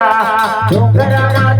ડુંગરાના